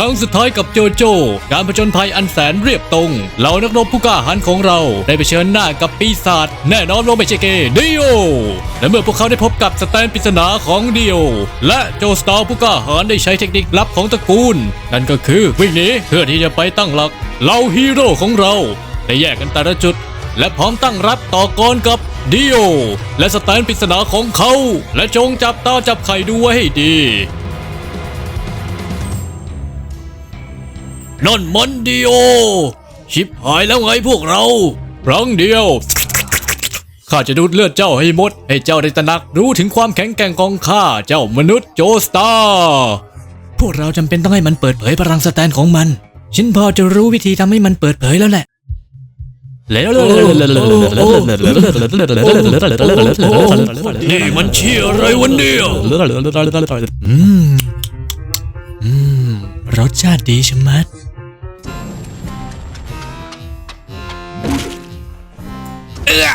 ครั้งสุดท้ายกับโจโจ การผจญภัยอันแสนเรียบตรงเหล่านักรบผู้กล้าหาญของเราได้ไปเผชิญหน้ากับปีศาจแน่นอนว่าไม่ใช่เกย์ดิโอและเมื่อพวกเขาได้พบกับสแตนปริศนาของดิโอและโจสตาร์ผู้กล้าหาญได้ใช้เทคนิคลับของตระกูล นั่นก็คือวิ่งหนีเพื่อที่จะไปตั้งหลักเหล่าฮีโร่ของเราได้แยกกันแต่ละจุด และพร้อมตั้งรับต่อกรกับดิโอและสแตนปริศนาของเขา และจงจับตาจับไข่ดูไว้ให้ดี นั่นมันดิโอ ชิบหายแล้วไงพวกเราครั้งเดียว ข้าจะดูดเลือดเจ้าให้หมด ให้เจ้าได้ตระหนักรู้ถึงความแข็งแกร่งของข้าเจ้ามนุษย์โจสตาร์พวกเราจำเป็นต้องให้มันเปิดเผยพลังสแตนของมัน ฉันพอจะรู้วิธีทำให้มันเปิดเผยแล้วแหละนี่มันเชี่ยอะไรวันเดียวอืมอืมรสชาติดีชะมัด เอื้อ